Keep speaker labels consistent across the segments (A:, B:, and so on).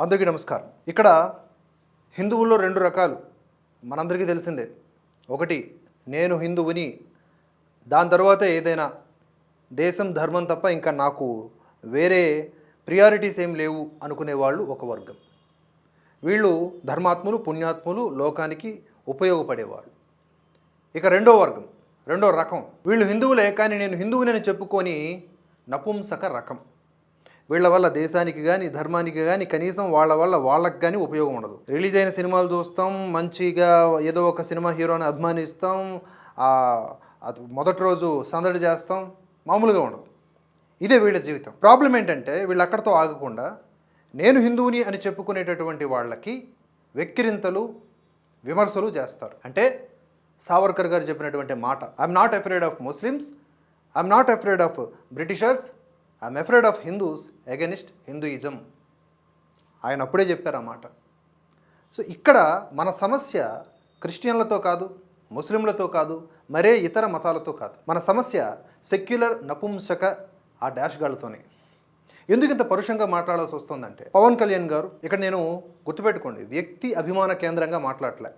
A: అందరికీ నమస్కారం. ఇక్కడ హిందువుల్లో రెండు రకాలు. మనందరికీ తెలిసిందే. ఒకటి నేను హిందువుని. దాని తర్వాత ఏదైనా. దేశం ధర్మం తప్ప ఇంకా నాకు వేరే ప్రియారిటీస్ ఏం లేవు అనుకునే వాళ్ళు ఒక వర్గం. వీళ్ళు ధర్మాత్ములు పుణ్యాత్ములు లోకానికి ఉపయోగపడేవాళ్ళు. ఇక రెండో వర్గం రెండో రకం. వీళ్ళు హిందువులే కానీ నేను హిందువునని చెప్పుకొని నపుంసక రకం. వీళ్ళ వల్ల దేశానికి కానీ ధర్మానికి కానీ కనీసం వాళ్ళ వల్ల వాళ్ళకి కానీ ఉపయోగం ఉండదు. రిలీజ్ అయిన సినిమాలు చూస్తాం మంచిగా ఏదో ఒక సినిమా హీరోని అభిమానిస్తాం అది మొదటి రోజు సందడి చేస్తాం మామూలుగా ఉండదు. ఇదే వీళ్ళ జీవితం. ప్రాబ్లం ఏంటంటే వీళ్ళు అక్కడితో ఆగకుండా నేను హిందువుని అని చెప్పుకునేటటువంటి వాళ్ళకి వెక్కిరింతలు విమర్శలు చేస్తారు. అంటే సావర్కర్ గారు చెప్పినటువంటి మాట I'm not afraid of Muslims I'm not afraid of Britishers I'm afraid of Hindus against Hinduism ఆయన అప్పుడే చెప్పారు ఆ మాట సో ఇక్కడ మన సమస్య క్రిస్టియన్లతో కాదు ముస్లింలతో కాదు మరే ఇతర మతాలతో కాదు. మన సమస్య సెక్యులర్ నపుంసక ఆ డాష్ గాళ్ళతోనే. ఎందుకు ఇంత పరుషంగా మాట్లాడాల్సి వస్తుందంటే పవన్ కళ్యాణ్ గారు ఇక్కడ నేను గుర్తుపెట్టుకోండి వ్యక్తి అభిమాన కేంద్రంగా మాట్లాడలే.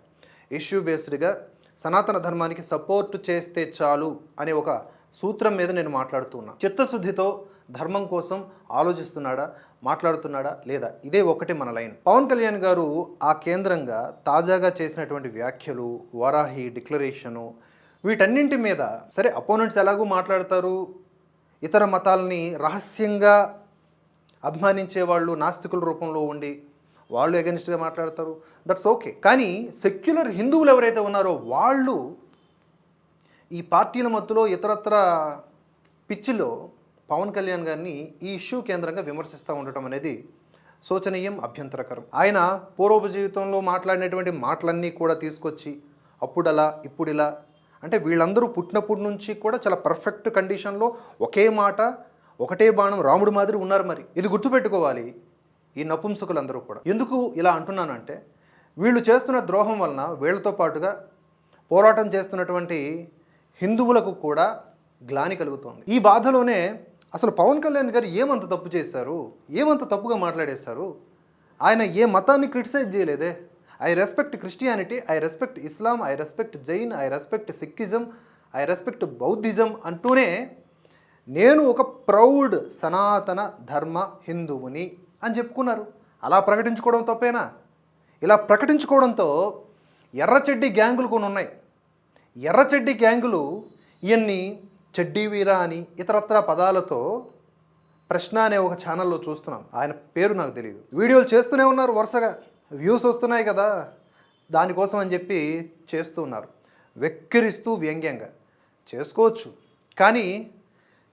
A: ఇష్యూ బేస్డ్గా సనాతన ధర్మానికి సపోర్ట్ చేస్తే చాలు అనే ఒక సూత్రం మీద నేను మాట్లాడుతున్నా. చిత్తశుద్ధితో ధర్మం కోసం ఆలోచిస్తున్నాడా మాట్లాడుతున్నాడా లేదా? ఇదే ఒకటి మన లైన్. పవన్ కళ్యాణ్ గారు ఆ కేంద్రంగా తాజాగా చేసినటువంటి వ్యాఖ్యలు వరాహి డిక్లరేషను వీటన్నింటి మీద సరే అపోనెంట్స్ ఎలాగూ మాట్లాడతారు? ఇతర మతాలని రహస్యంగా అభిమానించే వాళ్ళు నాస్తికుల రూపంలో ఉండి వాళ్ళు ఎగనిస్ట్గా మాట్లాడతారు. దట్స్ ఓకే కానీ సెక్యులర్ హిందువులు ఎవరైతే ఉన్నారో వాళ్ళు ఈ పార్టీల మధ్యలో ఇతరత్ర పిచ్చిలో పవన్ కళ్యాణ్ గారిని ఈ ఇష్యూ కేంద్రంగా విమర్శిస్తూ ఉండటం అనేది శోచనీయం అభ్యంతరకరం. ఆయన పూర్వపు జీవితంలో మాట్లాడినటువంటి మాటలన్నీ కూడా తీసుకొచ్చి అప్పుడలా ఇప్పుడిలా అంటే వీళ్ళందరూ పుట్టినప్పటి నుంచి కూడా చాలా పర్ఫెక్ట్ కండిషన్లో ఒకే మాట ఒకటే బాణం రాముడు మాదిరి ఉన్నారు మరి. ఇది గుర్తుపెట్టుకోవాలి ఈ నపుంసకులందరూ కూడా. ఎందుకు ఇలా అంటున్నానంటే వీళ్ళు చేస్తున్న ద్రోహం వలన వీళ్ళతో పాటుగా పోరాటం చేస్తున్నటువంటి హిందువులకు కూడా గ్లాని కలుగుతోంది. ఈ బాధలోనే అసలు పవన్ కళ్యాణ్ గారు ఏమంత తప్పు చేశారు? ఏమంత తప్పుగా మాట్లాడేశారు? ఆయన ఏ మతాన్ని క్రిటిసైజ్ చేయలేదే? I respect Christianity I respect Islam I respect Jain I respect Sikhism I respect Buddhism అంటూనే నేను ఒక ప్రౌడ్ సనాతన ధర్మ హిందువుని అని చెప్పుకున్నారు. అలా ప్రకటించుకోవడం తప్పేనా? ఇలా ప్రకటించుకోవడంతో ఎర్రచెడ్డి గ్యాంగులు కొన్ని ఉన్నాయి. ఎర్రచెడ్డి గ్యాంగులు ఇవన్నీ చెడ్డీవీరా అని ఇతరత్ర పదాలతో ప్రశ్న అనే ఒక ఛానల్లో చూస్తున్నాం. ఆయన పేరు నాకు తెలియదు వీడియోలు చేస్తూనే ఉన్నారు వరుసగా. వ్యూస్ వస్తున్నాయి కదా. దానికోసం అని చెప్పి చేస్తూ ఉన్నారు. వెక్కిరిస్తూ వ్యంగ్యంగా. చేసుకోవచ్చు. కానీ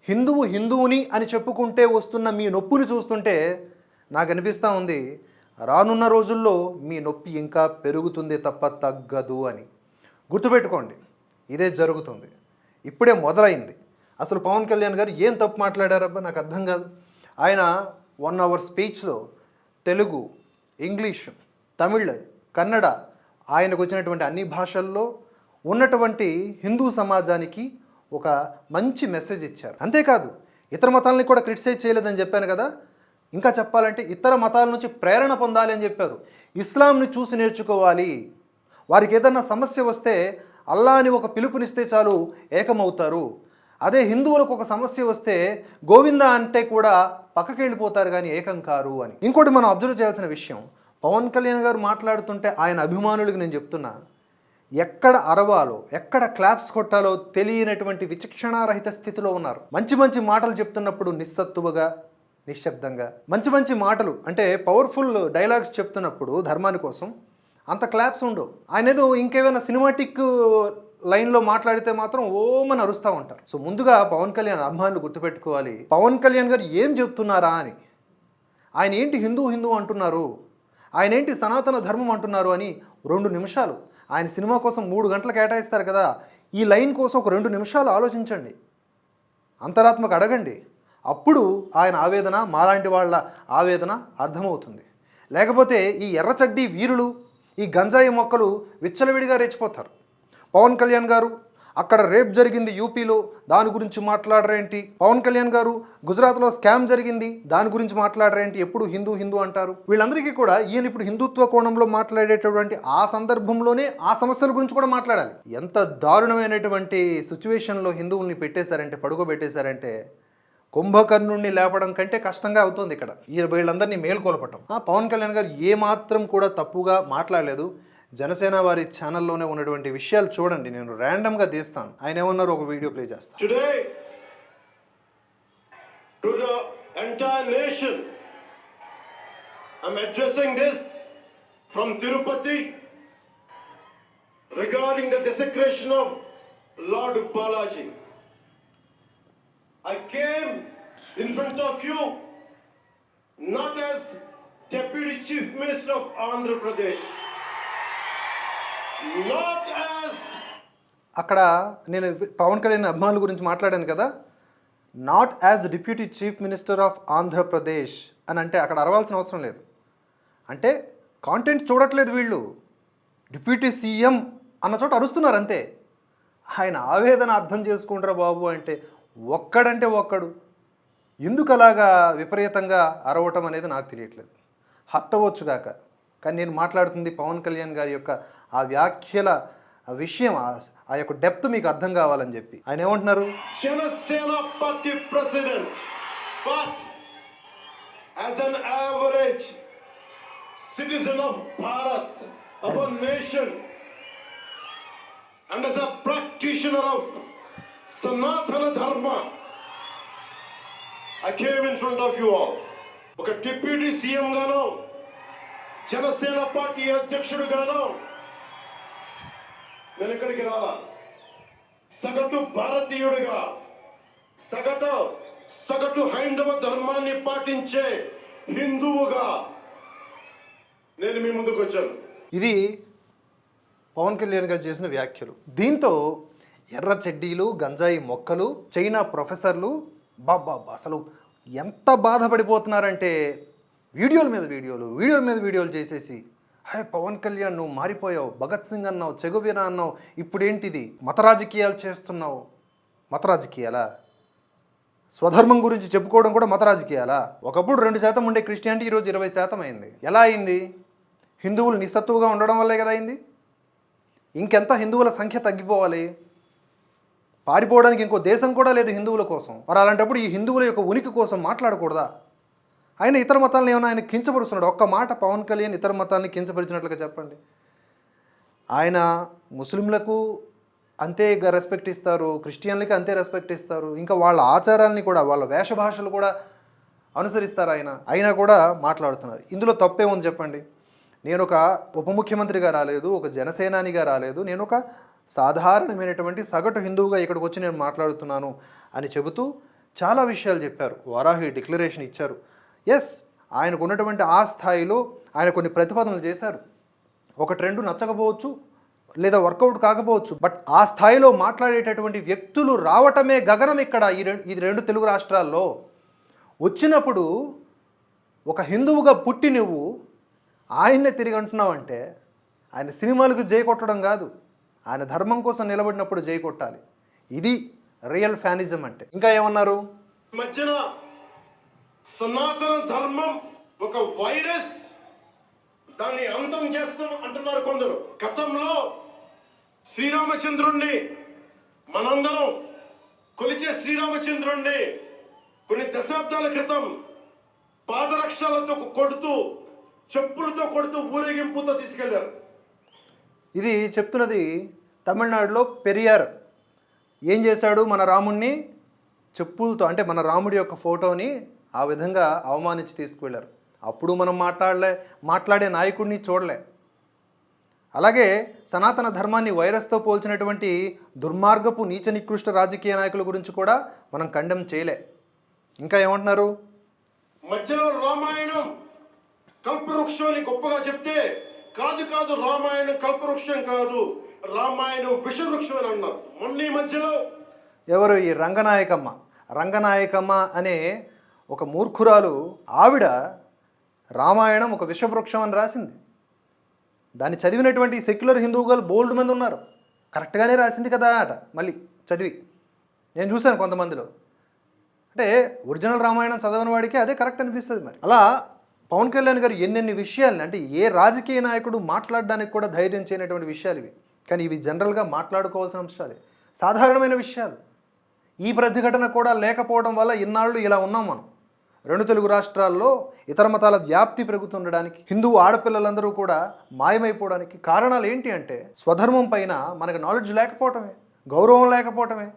A: హిందువు హిందువుని అని చెప్పుకుంటే వస్తున్న మీ నొప్పుని చూస్తుంటే నాకు అనిపిస్తూ ఉంది రానున్న రోజుల్లో మీ నొప్పి ఇంకా పెరుగుతుంది తప్ప తగ్గదు అని. గుర్తుపెట్టుకోండి ఇదే జరుగుతుంది. ఇప్పుడే మొదలైంది. అసలు పవన్ కళ్యాణ్ గారు ఏం తప్పు మాట్లాడారబ్బా? నాకు అర్థం కాదు. ఆయన వన్ అవర్ స్పీచ్లో తెలుగు ఇంగ్లీష్ తమిళ్ కన్నడ ఆయనకు వచ్చినటువంటి అన్ని భాషల్లో ఉన్నటువంటి హిందూ సమాజానికి ఒక మంచి మెసేజ్ ఇచ్చారు. అంతేకాదు ఇతర మతాలని కూడా క్రిటిసైజ్ చేయలేదని చెప్పాను కదా? ఇంకా చెప్పాలంటే ఇతర మతాల నుంచి ప్రేరణ పొందాలి అని చెప్పారు. ఇస్లాంని చూసి నేర్చుకోవాలి. వారికి ఏదన్నా సమస్య వస్తే అల్లా అని ఒక పిలుపునిస్తే చాలు ఏకమవుతారు. అదే హిందువులకు ఒక సమస్య వస్తే గోవింద అంటే కూడా పక్కకి వెళ్ళిపోతారు కానీ ఏకం కారు అని. ఇంకోటి మనం అబ్జర్వ్ చేయాల్సిన విషయం. పవన్ కళ్యాణ్ గారు మాట్లాడుతుంటే ఆయన అభిమానులకు నేను చెప్తున్నా. ఎక్కడ అరవాలో ఎక్కడ క్లాప్స్ కొట్టాలో తెలియనటువంటి విచక్షణారహిత స్థితిలో ఉన్నారు. మంచి మంచి మాటలు చెప్తున్నప్పుడు నిస్సత్తువగా నిశ్శబ్దంగా మంచి మంచి మాటలు అంటే పవర్ఫుల్ డైలాగ్స్ చెప్తున్నప్పుడు ధర్మాని కోసం అంత క్లాప్స్ ఉండవు. ఆయన ఏదో ఇంకేమైనా సినిమాటిక్ లైన్లో మాట్లాడితే మాత్రం ఓమని అరుస్తూ ఉంటారు. సో ముందుగా పవన్ కళ్యాణ్ అభిమానులు గుర్తుపెట్టుకోవాలి. పవన్ కళ్యాణ్ గారు ఏం చెప్తున్నారా అని. ఆయన ఏంటి హిందూ హిందూ అంటున్నారు? ఆయన ఏంటి సనాతన ధర్మం అంటున్నారు అని రెండు నిమిషాలు. ఆయన సినిమా కోసం మూడు గంటలు కేటాయిస్తారు కదా. ఈ లైన్ కోసం ఒక రెండు నిమిషాలు ఆలోచించండి. అంతరాత్మకు అడగండి. అప్పుడు ఆయన ఆవేదన మాలాంటి వాళ్ళ ఆవేదన అర్థమవుతుంది. లేకపోతే ఈ ఎర్రచడ్డీ వీరులు ఈ గంజాయి మొక్కలు విచ్చలవిడిగా రెచ్చిపోతారు పవన్ కళ్యాణ్ గారు అక్కడ రేప్ జరిగింది యూపీలో దాని గురించి మాట్లాడరేంటి? పవన్ కళ్యాణ్ గారు గుజరాత్లో స్కామ్ జరిగింది దాని గురించి మాట్లాడరేంటి? ఎప్పుడు హిందూ హిందూ అంటారు. వీళ్ళందరికీ కూడా ఈయన ఇప్పుడు హిందుత్వ కోణంలో మాట్లాడేటటువంటి ఆ సందర్భంలోనే ఆ సమస్యల గురించి కూడా మాట్లాడాలి. ఎంత దారుణమైనటువంటి సిచ్యువేషన్లో హిందువుల్ని పెట్టేశారంటే పడుకోబెట్టేశారంటే కుంభకర్ణుణ్ణి లేపడం కంటే కష్టంగా అవుతుంది ఇక్కడ. ఈ వీళ్ళందరినీ మేల్కొల్పటం ఆ, పవన్ కళ్యాణ్ గారు ఏమాత్రం కూడా తప్పుగా మాట్లాడలేదు. జనసేన వారి ఛానల్లోనే ఉన్నటువంటి విషయాలు చూడండి. నేను ర్యాండమ్గా తీస్తాను. ఆయన ఏమన్నారు? ఒక వీడియో ప్లే చేస్తాను
B: Today, to the entire nation, I'm addressing this from Tirupati regarding the desecration of Lord Balaji. I came in front of you not as Deputy Chief Minister of Andhra Pradesh, not as
A: అక్కడ నేను పవన్ కళ్యాణ్ అభిమానుల గురించి మాట్లాడాను కదా. Not as deputy chief minister of Andhra Pradesh అని అంటే అక్కడ అరవాల్సిన అవసరం లేదు. అంటే కాంటెంట్ చూడట్లేదు వీళ్ళు. డిప్యూటీ సీఎం అన్న చోట అరుస్తున్నారు అంతే. ఆయన ఆవేదన అర్థం చేసుకుంటారా బాబు అంటే ఒక్కడంటే ఒక్కడు. ఎందుకు అలాగా విపరీతంగా అరవటం అనేది నాకు తెలియట్లేదు. హర్ట్ అవ్వచ్చు కాక కానీ నేను మాట్లాడుతుంది పవన్ కళ్యాణ్ గారి యొక్క ఆ వ్యాఖ్యల ఆ విషయం ఆ- యొక్క డెప్త్ మీకు అర్థం కావాలని చెప్పి. ఆయన ఏమంటున్నారు?
B: Party president, but as an average citizen of Bharat, of a nation, and as a practitioner Sanatana Dharma. I came in front of you all ఒక డిప్యూటీ సీఎం గాను జనసేన పార్టీ అధ్యక్షుడుగాను నేను ఇక్కడికి రాలా. సగటు భారతీయుడిగా సగటు సగటు హైందవ ధర్మాన్ని పాటించే హిందువుగా నేను మీ ముందుకు వచ్చాను.
A: ఇది పవన్ కళ్యాణ్ గారు చేసిన వ్యాఖ్యలు. దీంతో ఎర్ర చెడ్డీలు గంజాయి మొక్కలు చైనా ప్రొఫెసర్లు. బాబా అసలు ఎంత బాధపడిపోతున్నారంటే వీడియోల మీద వీడియోలు వీడియోల మీద వీడియోలు చేసేసి హే పవన్ కళ్యాణ్ నువ్వు మారిపోయావు. భగత్ సింగ్ అన్నావు చెగువీరా అన్నావు. ఇప్పుడేంటిది? మత రాజకీయాలు చేస్తున్నావు. మత రాజకీయాలా? స్వధర్మం గురించి చెప్పుకోవడం కూడా మత రాజకీయాలా? ఒకప్పుడు రెండు శాతం ఉండే క్రిస్టియానిటీ ఈరోజు ఇరవై శాతం అయింది. ఎలా అయింది? హిందువులు నిస్సత్తువుగా ఉండడం వల్లే కదా అయింది? ఇంకెంత హిందువుల సంఖ్య తగ్గిపోవాలి? పారిపోవడానికి ఇంకో దేశం కూడా లేదు హిందువుల కోసం. మరి అలాంటప్పుడు ఈ హిందువుల యొక్క ఉనికి కోసం మాట్లాడకూడదా? ఆయన ఇతర మతాలను ఏమైనా ఆయన కించపరుస్తున్నాడు? ఒక్క మాట పవన్ కళ్యాణ్ ఇతర మతాలని కించపరిచినట్లుగా చెప్పండి. ఆయన ముస్లింలకు అంతే రెస్పెక్ట్ ఇస్తారు క్రిస్టియన్లకి అంతే రెస్పెక్ట్ ఇస్తారు. ఇంకా వాళ్ళ ఆచారాల్ని కూడా వాళ్ళ వేషభాషలు కూడా అనుసరిస్తారు ఆయన. అయినా కూడా మాట్లాడుతున్నారు. ఇందులో తప్పే ఉంది చెప్పండి? నేను ఒక ఉప ముఖ్యమంత్రిగా రాలేదు ఒక జనసేనానిగా రాలేదు నేను ఒక సాధారణమైనటువంటి సగటు హిందువుగా ఇక్కడికి వచ్చి నేను మాట్లాడుతున్నాను అని చెబుతూ చాలా విషయాలు చెప్పారు. వారాహి డిక్లరేషన్ ఇచ్చారు. ఎస్ ఆయనకు ఉన్నటువంటి ఆ స్థాయిలో ఆయన కొన్ని ప్రతిపాదనలు చేశారు. ఒక ట్రెండ్ నచ్చకపోవచ్చు లేదా వర్కౌట్ కాకపోవచ్చు బట్ ఆ స్థాయిలో మాట్లాడేటటువంటి వ్యక్తులు రావటమే గగనం ఇక్కడ ఈ రెండు ఈ రెండు తెలుగు రాష్ట్రాల్లో. వచ్చినప్పుడు ఒక హిందువుగా పుట్టి నువ్వు ఆయన్నే తిరిగి అంటున్నావంటే ఆయన సినిమాలకు జయ కొట్టడం కాదు. ఆయన ధర్మం కోసం నిలబడినప్పుడు జై కొట్టాలి. ఇది రియల్ ఫ్యానిజం అంటే. ఇంకా ఏమన్నారు?
B: ఈ మధ్యన సనాతన ధర్మం ఒక వైరస్. దాన్ని అంతం చేస్తాం అంటున్నారు కొందరు. గతంలో శ్రీరామచంద్రుణ్ణి మనందరం కొలిచే శ్రీరామచంద్రుణ్ణి కొన్ని దశాబ్దాల క్రితం పాదరక్షలతో కొడుతూ చెప్పులతో కొడుతూ ఊరేగింపుతో తీసుకెళ్ళారు.
A: ఇది చెప్తున్నది తమిళనాడులో పెరియార్. ఏం చేశాడు మన రాముణ్ణి? చెప్పులతో అంటే మన రాముడి యొక్క ఫోటోని ఆ విధంగా అవమానించి తీసుకువెళ్ళారు. అప్పుడు మనం మాట్లాడలే మాట్లాడే నాయకుడిని చూడలే. అలాగే సనాతన ధర్మాన్ని వైరస్తో పోల్చినటువంటి దుర్మార్గపు నీచ నికృష్ట రాజకీయ నాయకుల గురించి కూడా మనం ఖండం చేయలే. ఇంకా ఏమంటున్నారు?
B: మధ్యలో రామాయణం కల్పవృక్షం అని గొప్పగా చెప్తే కాదు కాదు రామాయణం కల్పవృక్షం కాదు రామాయణం విషవృక్షం అని అన్నారు. మొన్న ఈ మధ్యలో
A: ఎవరు ఈ రంగనాయకమ్మ? రంగనాయకమ్మ అనే ఒక మూర్ఖురాలు ఆవిడ రామాయణం ఒక విషవృక్షం అని రాసింది. దాన్ని చదివినటువంటి సెక్యులర్ హిందువులు బోల్డ్ మంది ఉన్నారు. కరెక్ట్గానే రాసింది కదా అట మళ్ళీ చదివి. నేను చూశాను కొంతమందిలో. అంటే ఒరిజినల్ రామాయణం చదవని వాడికి అదే కరెక్ట్ అనిపిస్తుంది మరి. అలా పవన్ కళ్యాణ్ గారు ఎన్నెన్ని విషయాలని అంటే ఏ రాజకీయ నాయకుడు మాట్లాడడానికి కూడా ధైర్యం చేయనటువంటి విషయాలు ఇవి. కానీ ఇవి జనరల్గా మాట్లాడుకోవాల్సిన అంశాలే. సాధారణమైన విషయాలు. ఈ ప్రతిఘటన కూడా లేకపోవడం వల్ల ఇన్నాళ్ళు ఇలా ఉన్నాం మనం. రెండు తెలుగు రాష్ట్రాల్లో ఇతర మతాల వ్యాప్తి పెరుగుతుండడానికి హిందూ ఆడపిల్లలందరూ కూడా మాయమైపోవడానికి కారణాలు ఏంటి అంటే స్వధర్మం పైన మనకు నాలెడ్జ్ లేకపోవటమే గౌరవం లేకపోవటమే.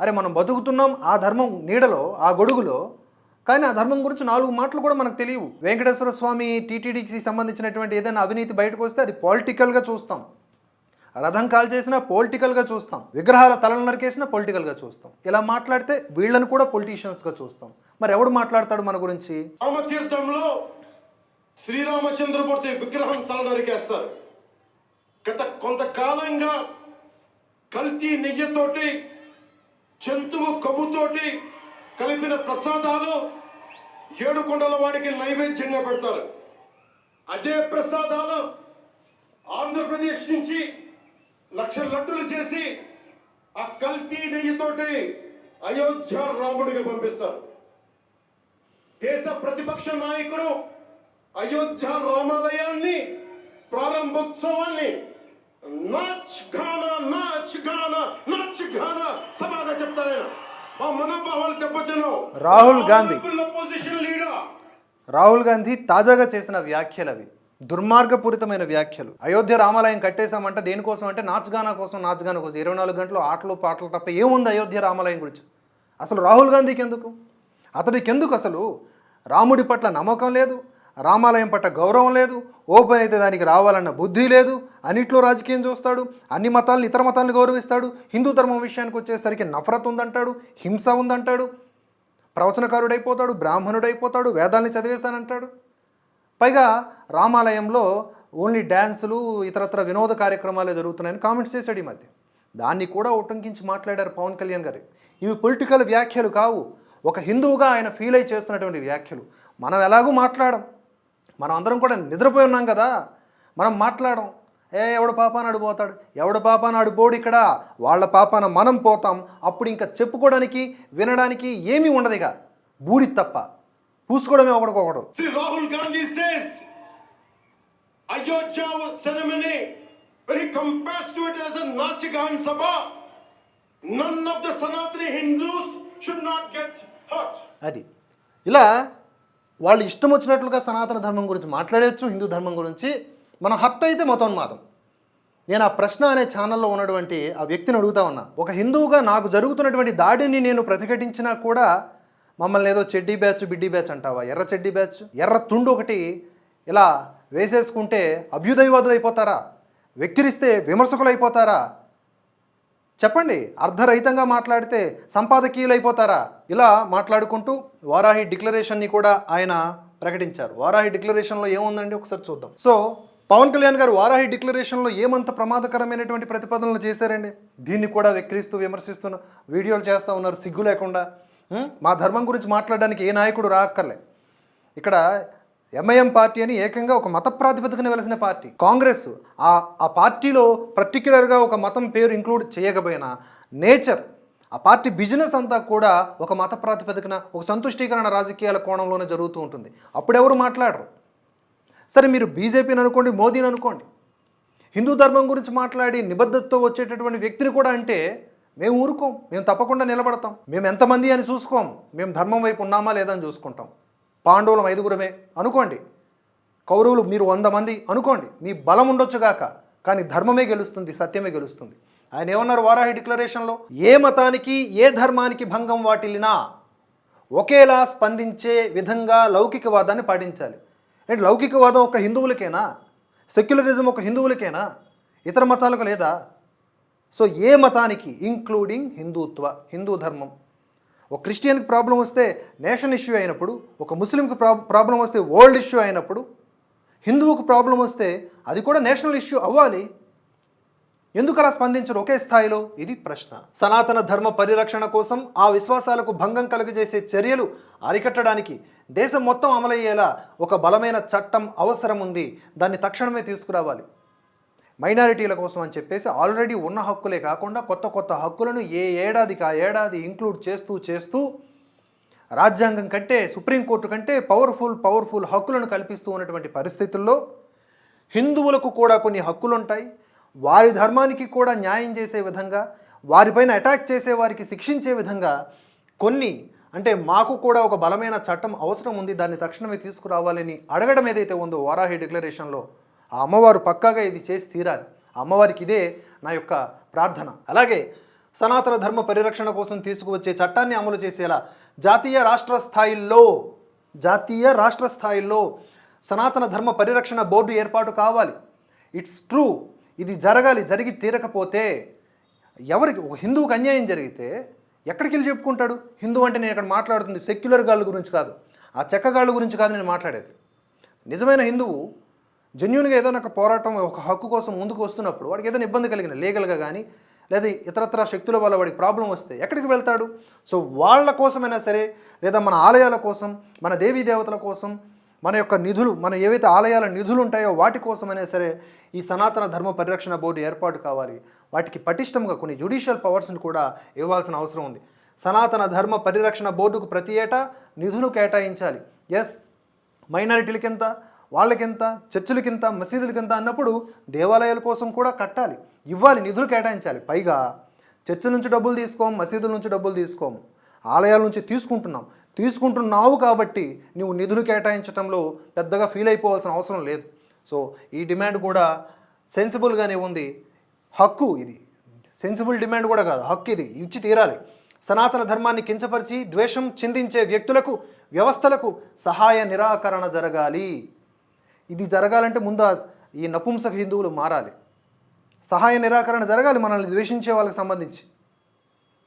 A: అరే మనం బతుకుతున్నాం ఆ ధర్మం నీడలో ఆ గొడుగులో కానీ ఆ ధర్మం గురించి నాలుగు మాటలు కూడా మనకు తెలియవు. వెంకటేశ్వర స్వామి టీటీడీకి సంబంధించినటువంటి ఏదైనా అవినీతి బయటకు వస్తే అది పొలిటికల్గా చూస్తాం. రథం కాల్ చేసినా పొలిటికల్గా చూస్తాం. విగ్రహాల తలలు నరికేసినా పొలిటికల్గా చూస్తాం. ఇలా మాట్లాడితే వీళ్ళని కూడా పొలిటీషియన్స్గా చూస్తాం. మరి ఎవడు మాట్లాడతాడు మన గురించి?
B: రామతీర్థంలో శ్రీరామచంద్రమూర్తి విగ్రహం తల నరికేస్తారు. గత కొంతకాలంగా కల్తీ నెయ్యితోటి జంతువు కొవ్వుతోటి కలిపిన ప్రసాదాలు ఏడుకొండల వాడికి నైవేద్యంగా పెడతారు. అదే ప్రసాదాలు ఆంధ్రప్రదేశ్ నుంచి లక్ష లడ్డులు చేసి ఆ కల్తీ నెయ్యితోటి అయోధ్య రాముడికి పంపిస్తారు. దేశ ప్రతిపక్ష నాయకుడు అయోధ్య రామాలయాన్ని ప్రారంభోత్సవాన్ని నాచ్ గానా నాచ్ గానా నాచ్ గానా సమాగా చెప్తారైనా
A: రాహుల్ గాంధీ. రాహుల్ గాంధీ తాజాగా చేసిన వ్యాఖ్యలు అవి దుర్మార్గపూరితమైన వ్యాఖ్యలు. అయోధ్య రామాలయం కట్టేశామంటే దేనికోసం అంటే నాచుగానా కోసం నాచుగానా కోసం. ఇరవై నాలుగు గంటలు ఆటలు పాటలు తప్ప ఏముంది అయోధ్య రామాలయం గురించి? అసలు రాహుల్ గాంధీకి ఎందుకు అతడికి ఎందుకు అసలు? రాముడి పట్ల నమ్మకం లేదు. రామాలయం పట్ల గౌరవం లేదు ఓపెన్ అయితే దానికి రావాలన్న బుద్ధి లేదు అన్నిట్లో రాజకీయం చూస్తాడు అన్ని మతాలను ఇతర మతాలను గౌరవిస్తాడు హిందూ ధర్మం విషయానికి వచ్చేసరికి నఫరత్ ఉందంటాడు హింస ఉందంటాడు ప్రవచనకారుడైపోతాడు బ్రాహ్మణుడైపోతాడు వేదాల్ని చదివేశానంటాడు. పైగా రామాలయంలో ఓన్లీ డ్యాన్సులు ఇతరత్ర వినోద కార్యక్రమాలే జరుగుతున్నాయని కామెంట్స్ చేశాడు ఈ మధ్య. దాన్ని కూడా ఉటంకించి మాట్లాడారు పవన్ కళ్యాణ్ గారు. ఇవి పొలిటికల్ వ్యాఖ్యలు కావు. ఒక హిందువుగా ఆయన ఫీల్ అయి చేస్తున్నటువంటి వ్యాఖ్యలు. మనం ఎలాగూ మాట్లాడం. మనం అందరం కూడా నిద్రపోయి ఉన్నాం కదా. మనం మాట్లాడం ఏ ఎవడ పాపాన అడిపోతాడు ఎవడ పాపాన అడిపోడు ఇక్కడ? వాళ్ళ పాపాన మనం పోతాం. అప్పుడు ఇంకా చెప్పుకోవడానికి వినడానికి ఏమీ ఉండదు ఇక. బూడి తప్ప. పూసుకోవడమే ఒకడికొకడు
B: Rahul Gandhi says, Ayodhya ceremony, when he compares to it as a Nachigan Sabha, none of the Sanatani Hindus should not get hurt.
A: అది. ఇలా వాళ్ళు ఇష్టం వచ్చినట్లుగా సనాతన ధర్మం గురించి మాట్లాడవచ్చు హిందూ ధర్మం గురించి. మనం హర్ట్ అయితే మతోన్మాదం. నేను ఆ ప్రశ్న అనే ఛానల్లో ఉన్నటువంటి ఆ వ్యక్తిని అడుగుతా ఉన్నా. ఒక హిందువుగా నాకు జరుగుతున్నటువంటి దాడిని నేను ప్రతిఘటించినా కూడా మమ్మల్ని ఏదో చెడ్డీ బ్యాచ్ బిడ్డీ బ్యాచ్ అంటావా? ఎర్ర చెడ్డీ బ్యాచ్? ఎర్ర తుండు ఒకటి ఇలా వేసేసుకుంటే అభ్యుదయవాదులు అయిపోతారా వెక్కిరిస్తే విమర్శకులు అయిపోతారా చెప్పండి అర్ధరహితంగా మాట్లాడితే సంపాదకీయులు అయిపోతారా ఇలా మాట్లాడుకుంటూ వారాహి డిక్లరేషన్ని కూడా ఆయన ప్రకటించారు. వారాహి డిక్లరేషన్లో ఏముందండి? ఒకసారి చూద్దాం. సో పవన్ కళ్యాణ్ గారు వారాహి డిక్లరేషన్లో ఏమంత ప్రమాదకరమైనటువంటి ప్రతిపాదనలు చేశారండి? దీన్ని కూడా వెక్కిరిస్తూ విమర్శిస్తున్న వీడియోలు చేస్తూ ఉన్నారు సిగ్గు లేకుండా. మా ధర్మం గురించి మాట్లాడడానికి ఏ నాయకుడు రాక్కర్లే. ఇక్కడ ఎంఐఎం పార్టీ అని ఏకంగా ఒక మత ప్రాతిపదికన వెలసిన పార్టీ. కాంగ్రెస్ ఆ ఆ పార్టీలో పర్టిక్యులర్గా ఒక మతం పేరు ఇంక్లూడ్ చేయకపోయినా నేచర్ ఆ పార్టీ బిజినెస్ అంతా కూడా ఒక మత ప్రాతిపదికన ఒక సంతుష్టీకరణ రాజకీయాల కోణంలోనే జరుగుతూ ఉంటుంది. అప్పుడెవరు మాట్లాడరు? సరే మీరు బీజేపీని అనుకోండి మోదీని అనుకోండి. హిందూ ధర్మం గురించి మాట్లాడి నిబద్ధతతో వచ్చేటటువంటి వ్యక్తిని కూడా అంటే మేము ఊరుకోం మేము తప్పకుండా నిలబడతాం. మేము ఎంతమంది అని చూసుకోం మేము ధర్మం వైపు ఉన్నామా లేదా అని చూసుకుంటాం. పాండవులం ఐదుగురమే. అనుకోండి. కౌరవులు మీరు వంద మంది అనుకోండి. మీ బలం ఉండొచ్చుగాక కానీ ధర్మమే గెలుస్తుంది సత్యమే గెలుస్తుంది. ఆయన ఏమన్నారు వారాహి డిక్లరేషన్లో? ఏ మతానికి ఏ ధర్మానికి భంగం వాటిల్లినా ఒకేలా స్పందించే విధంగా లౌకికవాదాన్ని పాటించాలి. అంటే లౌకికవాదం ఒక హిందువులకేనా? సెక్యులరిజం ఒక హిందువులకేనా? ఇతర మతాలకు లేదా? సో ఏ మతానికి? ఇంక్లూడింగ్ హిందుత్వ హిందూ ధర్మం. ఒక క్రిస్టియన్కి ప్రాబ్లం వస్తే నేషన్ ఇష్యూ అయినప్పుడు ఒక ముస్లింకి ప్రా ప్రాబ్లం వస్తే వరల్డ్ ఇష్యూ అయినప్పుడు హిందువుకు ప్రాబ్లం వస్తే అది కూడా నేషనల్ ఇష్యూ అవ్వాలి. ఎందుకు అలా స్పందించరు? ఒకే స్థాయిలో? ఇది ప్రశ్న. సనాతన ధర్మ పరిరక్షణ కోసం ఆ విశ్వాసాలకు భంగం కలుగజేసే చర్యలు అరికట్టడానికి దేశం మొత్తం అమలయ్యేలా ఒక బలమైన చట్టం అవసరం ఉంది. దాన్ని తక్షణమే తీసుకురావాలి. మైనారిటీల కోసం అని చెప్పేసి ఆల్రెడీ ఉన్న హక్కులే కాకుండా కొత్త కొత్త హక్కులను ఏ ఏడాదికి ఆ ఏడాది ఇంక్లూడ్ చేస్తూ చేస్తూ రాజ్యాంగం కంటే సుప్రీంకోర్టు కంటే పవర్ఫుల్ పవర్ఫుల్ హక్కులను కల్పిస్తూ ఉన్నటువంటి పరిస్థితుల్లో హిందువులకు కూడా కొన్ని హక్కులు ఉంటాయి వారి ధర్మానికి కూడా న్యాయం చేసే విధంగా వారిపైన అటాక్ చేసే వారికి శిక్షించే విధంగా కొన్ని అంటే మాకు కూడా ఒక బలమైన చట్టం అవసరం ఉంది. దాన్ని తక్షణమే తీసుకురావాలని అడగడం ఏదైతే ఉందో వారాహి డిక్లరేషన్లో ఆ అమ్మవారు పక్కాగా ఇది చేసి తీరాలి. అమ్మవారికి ఇదే నా యొక్క ప్రార్థన. అలాగే సనాతన ధర్మ పరిరక్షణ కోసం తీసుకువచ్చే చట్టాన్ని అమలు చేసేలా జాతీయ రాష్ట్ర స్థాయిల్లో జాతీయ రాష్ట్ర స్థాయిల్లో సనాతన ధర్మ పరిరక్షణ బోర్డు ఏర్పాటు కావాలి. ఇట్స్ ట్రూ ఇది జరగాలి జరిగి తీరకపోతే ఎవరికి ఒక హిందువుకి అన్యాయం జరిగితే ఎక్కడికి వెళ్ళి చెప్పుకుంటాడు? హిందూ అంటే నేను ఇక్కడ మాట్లాడుతుంది సెక్యులర్ గాళ్ళ గురించి కాదు. ఆ చెక్కగాళ్ళ గురించి కాదు నేను మాట్లాడేది. నిజమైన హిందువు జెన్యున్గా ఏదైనా ఒక పోరాటం ఒక హక్కు కోసం ముందుకు వస్తున్నప్పుడు వాడికి ఏదైనా ఇబ్బంది కలిగిన లీగల్గా కానీ లేదా ఇతరత్ర శక్తుల వల్ల వాడికి ప్రాబ్లం వస్తే ఎక్కడికి వెళ్తాడు? సో వాళ్ళ కోసమైనా సరే లేదా మన ఆలయాల కోసం మన దేవీ దేవతల కోసం మన యొక్క నిధులు మన ఏవైతే ఆలయాల నిధులు ఉంటాయో వాటి కోసమైనా సరే ఈ సనాతన ధర్మ పరిరక్షణ బోర్డు ఏర్పాటు కావాలి. వాటికి పటిష్టంగా కొన్ని జ్యుడిషియల్ పవర్స్ని కూడా ఇవ్వాల్సిన అవసరం ఉంది. సనాతన ధర్మ పరిరక్షణ బోర్డుకు ప్రతి ఏటా నిధులు కేటాయించాలి. ఎస్ మైనారిటీలకింత వాళ్ళకింత చర్చిలకింత మసీదులకింత అన్నప్పుడు దేవాలయాల కోసం కూడా కట్టాలి. ఇవ్వాలి నిధులు కేటాయించాలి. పైగా చర్చిల నుంచి డబ్బులు తీసుకోం మసీదుల నుంచి డబ్బులు తీసుకోం ఆలయాల నుంచి తీసుకుంటున్నాం. తీసుకుంటున్నావు కాబట్టి నువ్వు నిధులు కేటాయించడంలో పెద్దగా ఫీల్ అయిపోవాల్సిన అవసరం లేదు. సో ఈ డిమాండ్ కూడా సెన్సిబుల్గానే ఉంది. హక్కు ఇది. సెన్సిబుల్ డిమాండ్ కూడా కాదు. హక్కు ఇది. ఇచ్చి తీరాలి. సనాతన ధర్మాన్ని కించపరిచి ద్వేషం చిందించే వ్యక్తులకు వ్యవస్థలకు సహాయ నిరాకరణ జరగాలి. ఇది జరగాలంటే ముందు ఈ నపుంసక హిందువులు మారాలి. సహాయ నిరాకరణ జరగాలి మనల్ని ద్వేషించే వాళ్ళకి సంబంధించి.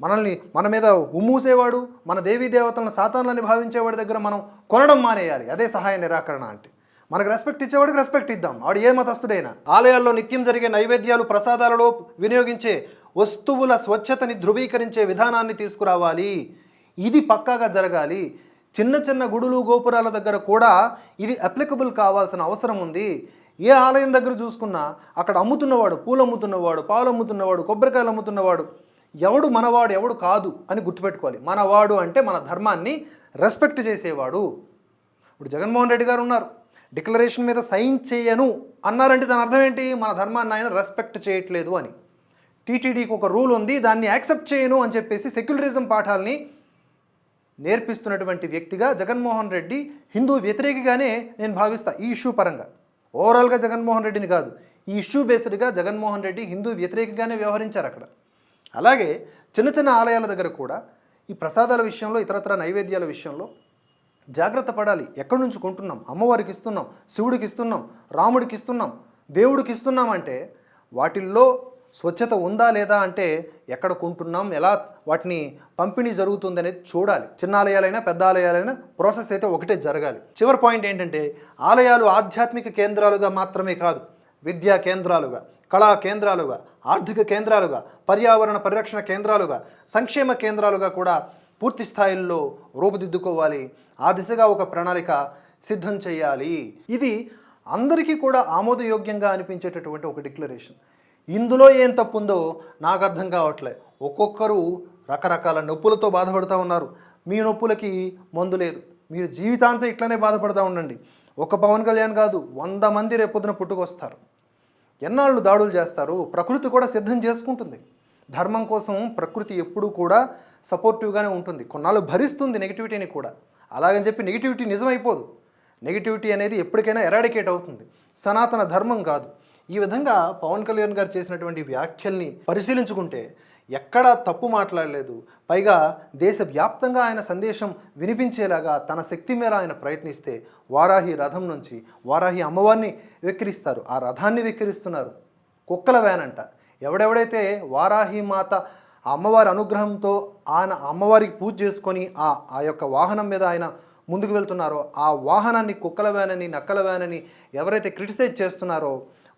A: మనల్ని మన మీద ఉమ్మూసేవాడు మన దేవీ దేవతలను సాతానులని భావించేవాడి దగ్గర మనం కొనడం మానేయాలి. అదే సహాయ నిరాకరణ అంటే. మనకు రెస్పెక్ట్ ఇచ్చేవాడికి రెస్పెక్ట్ ఇద్దాం. ఆవిడ ఏ మతస్థుడైనా. ఆలయాల్లో నిత్యం జరిగే నైవేద్యాలు ప్రసాదాలలో వినియోగించే వస్తువుల స్వచ్ఛతని ధృవీకరించే విధానాన్ని తీసుకురావాలి. ఇది పక్కాగా జరగాలి. చిన్న చిన్న గుడులు గోపురాల దగ్గర కూడా ఇది అప్లికబుల్ కావాల్సిన అవసరం ఉంది. ఏ ఆలయం దగ్గర చూసుకున్నా అక్కడ అమ్ముతున్నవాడు పూలు అమ్ముతున్నవాడు పాలు అమ్ముతున్నవాడు కొబ్బరికాయలు అమ్ముతున్నవాడు ఎవడు మనవాడు ఎవడు కాదు అని గుర్తుపెట్టుకోవాలి. మనవాడు అంటే మన ధర్మాన్ని రెస్పెక్ట్ చేసేవాడు. ఇప్పుడు జగన్మోహన్ రెడ్డి గారు ఉన్నారు. డిక్లరేషన్ మీద సైన్ చేయను అన్నారంటే దాని అర్థం ఏంటి? మన ధర్మాన్ని ఆయన రెస్పెక్ట్ చేయట్లేదు అని. టీటీడీకి ఒక రూల్ ఉంది దాన్ని యాక్సెప్ట్ చేయను అని చెప్పేసి సెక్యులరిజం పాఠాలని నేర్పిస్తున్నటువంటి వ్యక్తిగా జగన్మోహన్ రెడ్డి హిందూ వ్యతిరేకిగానే నేను భావిస్తా ఈ ఇష్యూ పరంగా. ఓవరాల్గా జగన్మోహన్ రెడ్డిని కాదు ఈ ఇష్యూ బేస్డ్గా జగన్మోహన్ రెడ్డి హిందూ వ్యతిరేకిగానే వ్యవహరించారు అక్కడ. అలాగే చిన్న చిన్న ఆలయాల దగ్గర కూడా ఈ ప్రసాదాల విషయంలో ఇతరత్ర నైవేద్యాల విషయంలో జాగ్రత్త పడాలి. ఎక్కడి నుంచి కొంటున్నాం? అమ్మవారికి ఇస్తున్నాం శివుడికి ఇస్తున్నాం రాముడికి ఇస్తున్నాం దేవుడికి ఇస్తున్నాం అంటే వాటిల్లో స్వచ్ఛత ఉందా లేదా అంటే ఎక్కడ కొంటున్నాం ఎలా వాటిని పంపిణీ జరుగుతుంది అనేది చూడాలి. చిన్న ఆలయాలైనా పెద్ద ఆలయాలైనా ప్రాసెస్ అయితే ఒకటే జరగాలి. చివరి పాయింట్ ఏంటంటే ఆలయాలు ఆధ్యాత్మిక కేంద్రాలుగా మాత్రమే కాదు విద్యా కేంద్రాలుగా కళా కేంద్రాలుగా ఆర్థిక కేంద్రాలుగా పర్యావరణ పరిరక్షణ కేంద్రాలుగా సంక్షేమ కేంద్రాలుగా కూడా పూర్తి స్థాయిల్లో రూపుదిద్దుకోవాలి. ఆ దిశగా ఒక ప్రణాళిక సిద్ధం చేయాలి. ఇది అందరికీ కూడా ఆమోదయోగ్యంగా అనిపించేటటువంటి ఒక డిక్లరేషన్ ఇందులో ఏం తప్పు ఉందో నాకు అర్థం కావట్లే. ఒక్కొక్కరు రకరకాల నొప్పులతో బాధపడుతూ ఉన్నారు. మీ నొప్పులకి మందు లేదు. మీరు జీవితాంతం ఇట్లనే బాధపడుతూ ఉండండి. ఒక పవన్ కళ్యాణ్ కాదు వంద మంది రేపొద్దున పుట్టుకొస్తారు. ఎన్నాళ్ళు దాడులు చేస్తారు? ప్రకృతి కూడా సిద్ధం చేసుకుంటుంది. ధర్మం కోసం ప్రకృతి ఎప్పుడూ కూడా సపోర్టివ్గానే ఉంటుంది. కొన్నాళ్ళు భరిస్తుంది నెగిటివిటీని కూడా. అలాగని చెప్పి నెగిటివిటీ నిజమైపోదు. నెగిటివిటీ అనేది ఎప్పటికైనా ఎరాడికేట్ అవుతుంది. సనాతన ధర్మం కాదు. ఈ విధంగా పవన్ కళ్యాణ్ గారు చేసినటువంటి వ్యాఖ్యల్ని పరిశీలించుకుంటే ఎక్కడా తప్పు మాట్లాడలేదు. పైగా దేశవ్యాప్తంగా ఆయన సందేశం వినిపించేలాగా తన శక్తి మేర ఆయన ప్రయత్నిస్తే వారాహి రథం నుంచి వారాహి అమ్మవారిని వెక్కిరిస్తారు. ఆ రథాన్ని వెక్కిరిస్తున్నారు. కుక్కల వ్యాన్ అంట ఎవడెవడైతే వారాహి మాత ఆ అమ్మవారి అనుగ్రహంతో ఆయన అమ్మవారికి పూజ చేసుకొని ఆ ఆ యొక్క వాహనం మీద ఆయన ముందుకు వెళ్తున్నారో ఆ వాహనాన్ని కుక్కల వ్యాన్ అని నక్కల వ్యాన్ అని ఎవరైతే క్రిటిసైజ్ చేస్తున్నారో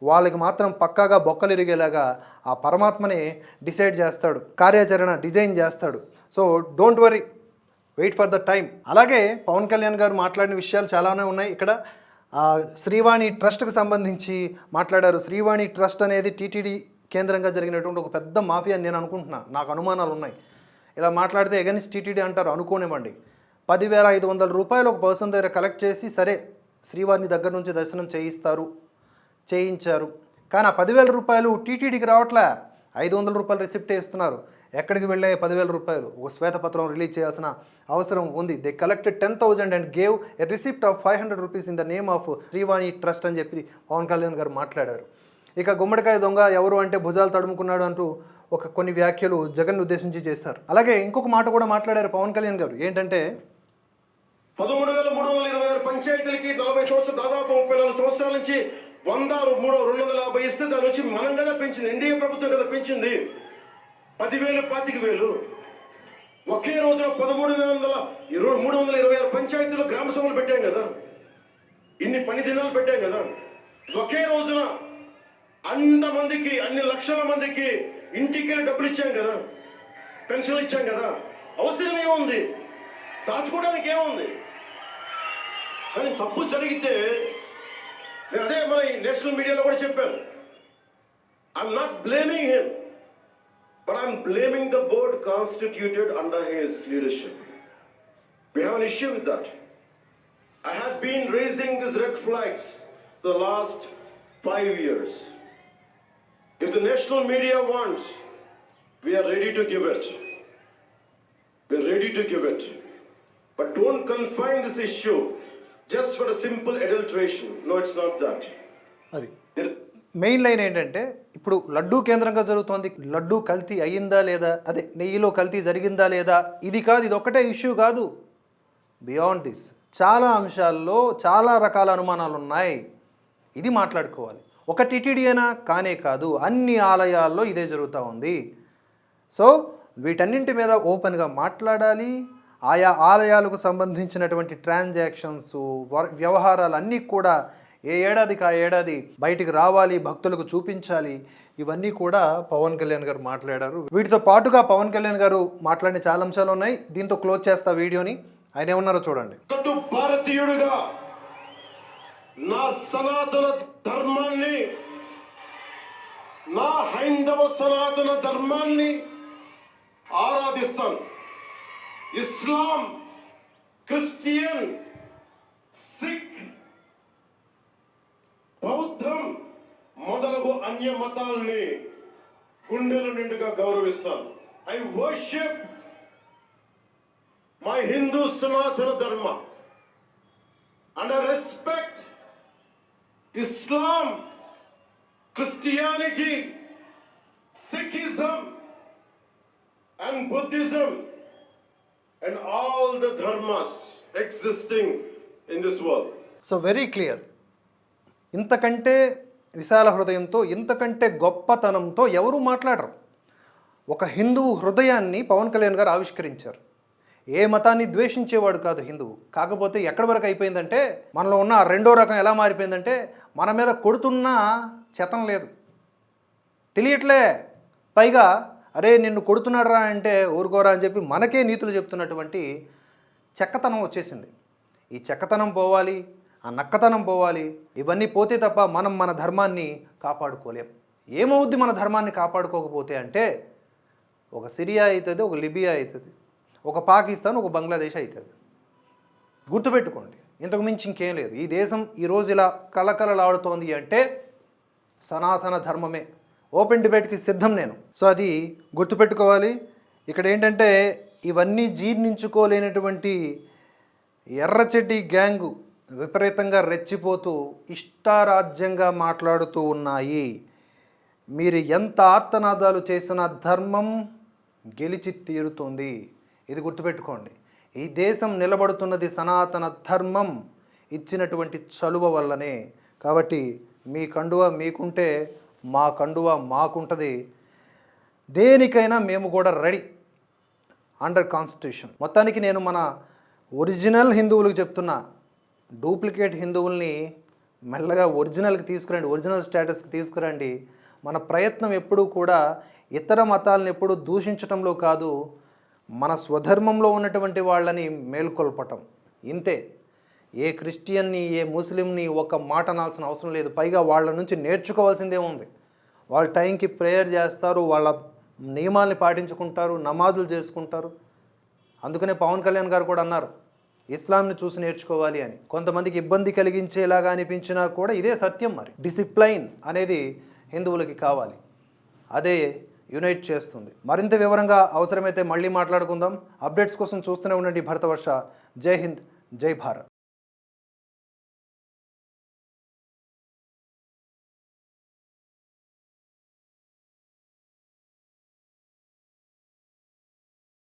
A: వాళ్ళకి మాత్రం పక్కాగా బొక్కలు ఇరిగేలాగా ఆ పరమాత్మనే డిసైడ్ చేస్తాడు కార్యాచరణ డిజైన్ చేస్తాడు. So don't worry wait for the time అలాగే పవన్ కళ్యాణ్ గారు మాట్లాడిన విషయాలు చాలానే ఉన్నాయి. ఇక్కడ శ్రీవాణి ట్రస్ట్కి సంబంధించి మాట్లాడారు. శ్రీవాణి ట్రస్ట్ అనేది టీటీడీ కేంద్రంగా జరిగినటువంటి ఒక పెద్ద మాఫియా అని నేను అనుకుంటున్నా. నాకు అనుమానాలు ఉన్నాయి. ఇలా మాట్లాడితే ఎగనిస్ట్ టీటీడీ అంటారు అనుకోనివ్వండి. పదివేల ఐదు వందల రూపాయలు ఒక పర్సన్ దగ్గర కలెక్ట్ చేసి సరే శ్రీవారిని దగ్గర నుంచి దర్శనం చేయిస్తారు. చేయించారు. కానీ ఆ పదివేల రూపాయలు టీటీడీకి రావట్లే. ఐదు వందల రూపాయలు రిసిప్ట్ ఇస్తున్నారు ఎక్కడికి వెళ్ళే పదివేల రూపాయలు? ఒక శ్వేతపత్రం రిలీజ్ చేయాల్సిన అవసరం ఉంది. They collected ten thousand and gave a receipt of five hundred rupees in the name of Srivani trust అని చెప్పి పవన్ కళ్యాణ్ గారు మాట్లాడారు. ఇక గుమ్మడికాయ దొంగ ఎవరు అంటే భుజాలు తడుముకున్నాడు అంటూ ఒక కొన్ని వ్యాఖ్యలు జగన్ ఉద్దేశించి చేశారు. అలాగే ఇంకొక మాట కూడా మాట్లాడారు పవన్ కళ్యాణ్ గారు. ఏంటంటే
B: పదమూడు వేల మూడు వందల ఇరవై ఆరు పంచాయతీలకి నలభై సంవత్సరాలు దాదాపు ముప్పై నాలుగు సంవత్సరాల నుంచి వంద మూడు రెండు వందల యాభై ఇస్తే దాని వచ్చి మనం కదా పెంచింది ఎన్డీఏ ప్రభుత్వం కదా పెంచింది. పదివేలు పాతిక వేలు. ఒకే రోజున పదమూడు వేల వందల ఇరవై మూడు వందల ఇరవై ఆరు పంచాయతీలు గ్రామ సభలు పెట్టాం కదా. ఇన్ని పని దినాలు పెట్టాం కదా. ఒకే రోజున అంతమందికి అన్ని లక్షల మందికి ఇంటికి వెళ్ళి డబ్బులు ఇచ్చాం కదా. పెన్షన్లు ఇచ్చాం కదా. అవసరం ఏముంది? దాచుకోవడానికి ఏముంది? కానీ తప్పు జరిగితే నేను అదే మన నేషనల్ మీడియాలో కూడా చెప్పాను I'm not blaming him but I'm blaming the board constituted under his leadership we have an issue with that I have been raising these red flags the last five years. If the national media wants, we are ready to give it. We are ready to give it. But don't confine this issue for a simple adulteration. No, it's not that.
A: అది. Main line ఏంటంటే ఇప్పుడు లడ్డూ కేంద్రంగా జరుగుతోంది. లడ్డూ కల్తీ అయ్యిందా లేదా? అదే నెయ్యిలో కల్తీ జరిగిందా లేదా? ఇది కాదు ఇది ఒక్కటే ఇష్యూ కాదు. బియాండ్ దిస్ చాలా అంశాల్లో చాలా రకాల అనుమానాలు ఉన్నాయి. ఇది మాట్లాడుకోవాలి. ఒక టిటిడి అయినా కానే కాదు అన్ని ఆలయాల్లో ఇదే జరుగుతూ ఉంది. సో వీటన్నింటి మీద ఓపెన్గా మాట్లాడాలి. ఆయా ఆలయాలకు సంబంధించినటువంటి ట్రాన్సాక్షన్స్ వ్యవహారాలు అన్నీ కూడా ఏ ఏడాదికి ఆ ఏడాది బయటికి రావాలి భక్తులకు చూపించాలి ఇవన్నీ కూడా పవన్ కళ్యాణ్ గారు మాట్లాడారు. వీటితో పాటుగా పవన్ కళ్యాణ్ గారు మాట్లాడిన చాలా అంశాలు ఉన్నాయి. దీంతో క్లోజ్ చేస్తా వీడియోని. ఆయన ఏమన్నారో చూడండి.
B: భారతీయుడుగా నా సనాతన ధర్మాన్ని నా హైందవ సనాతన ధర్మాన్ని ఆరాధిస్తాను. ఇస్లాం క్రిస్టియన్ సిక్ బౌద్ధం మొదలగు అన్య మతాలని గుండెల నిండుగా గౌరవిస్తాను I worship my Hindu Sanatana Dharma and I respect Islam Christianity Sikhism and Buddhism and all the dharmas existing in this world.
A: So very clear ఇంతకంటే విశాల హృదయంతో ఇంతకంటే గొప్పతనంతో ఎవరు మాట్లాడరు. ఒక హిందువు హృదయాన్ని పవన్ కళ్యాణ్ గారు ఆవిష్కరించారు. ఏ మతాన్ని ద్వేషించేవాడు కాదు హిందువు. కాకపోతే ఎక్కడి వరకు అయిపోయిందంటే మనలో ఉన్న ఆ రెండో రకం ఎలా మారిపోయిందంటే మన మీద కొడుతున్నా చెతం లేదు. తెలియట్లే. పైగా అరే నిన్ను కొడుతున్నాడురా అంటే ఊరుకోరా అని చెప్పి మనకే నీతులు చెప్తున్నటువంటి చెక్కతనం వచ్చేసింది. ఈ చెక్కతనం పోవాలి ఆ నక్కతనం పోవాలి ఇవన్నీ పోతే తప్ప మనం మన ధర్మాన్ని కాపాడుకోలేం. ఏమవుద్ది మన ధర్మాన్ని కాపాడుకోకపోతే అంటే ఒక సిరియా అవుతుంది ఒక లిబియా అవుతుంది ఒక పాకిస్తాన్ ఒక బంగ్లాదేశ్ అవుతుంది గుర్తుపెట్టుకోండి ఇంతకు మించి ఇంకేం లేదు. ఈ దేశం ఈరోజు ఇలా కళకళలాడుతోంది అంటే సనాతన ధర్మమే. ఓపెన్ డిబేట్కి సిద్ధం నేను. సో అది గుర్తుపెట్టుకోవాలి. ఇక్కడ ఏంటంటే ఇవన్నీ జీర్ణించుకోలేనటువంటి ఎర్రచెడ్డి గ్యాంగు విపరీతంగా రెచ్చిపోతూ ఇష్టారాజ్యంగా మాట్లాడుతూ ఉన్నాయి. మీరు ఎంత ఆర్తనాదాలు చేసినా ధర్మం గెలిచి తీరుతుంది. ఇది గుర్తుపెట్టుకోండి. ఈ దేశం నిలబడుతున్నది సనాతన ధర్మం ఇచ్చినటువంటి చలువ వల్లనే. కాబట్టి మీ కండువ మీకుంటే మా కండువ మాకుంటుంది. దేనికైనా మేము కూడా రెడీ. అండర్ కాన్స్టిట్యూషన్ మొత్తానికి నేను మన ఒరిజినల్ హిందువులకు చెప్తున్నా. డూప్లికేట్ హిందువుల్ని మెల్లగా ఒరిజినల్కి తీసుకురండి ఒరిజినల్ స్టేటస్కి తీసుకురండి. మన ప్రయత్నం ఎప్పుడూ కూడా ఇతర మతాలను ఎప్పుడూ దూషించటంలో కాదు మన స్వధర్మంలో ఉన్నటువంటి వాళ్ళని మేల్కొల్పటం. ఇంతే. ఏ క్రిస్టియన్ని ఏ ముస్లింని ఒక మాట అనాల్సిన అవసరం లేదు. పైగా వాళ్ళ నుంచి నేర్చుకోవాల్సిందే ఉంది. వాళ్ళ టైంకి ప్రేయర్ చేస్తారు వాళ్ళ నియమాల్ని పాటించుకుంటారు నమాజులు చేసుకుంటారు. అందుకనే పవన్ కళ్యాణ్ గారు కూడా అన్నారు ఇస్లాంని చూసి నేర్చుకోవాలి అని. కొంతమందికి ఇబ్బంది కలిగించేలాగా అనిపించినా కూడా ఇదే సత్యం మరి. డిసిప్లైన్ అనేది హిందువులకి కావాలి. అదే యునైట్ చేస్తుంది. మరింత వివరంగా అవసరమైతే మళ్ళీ మాట్లాడుకుందాం. అప్డేట్స్ కోసం చూస్తూనే ఉండండి భరతవర్ష. జై హింద్ జై భారత్.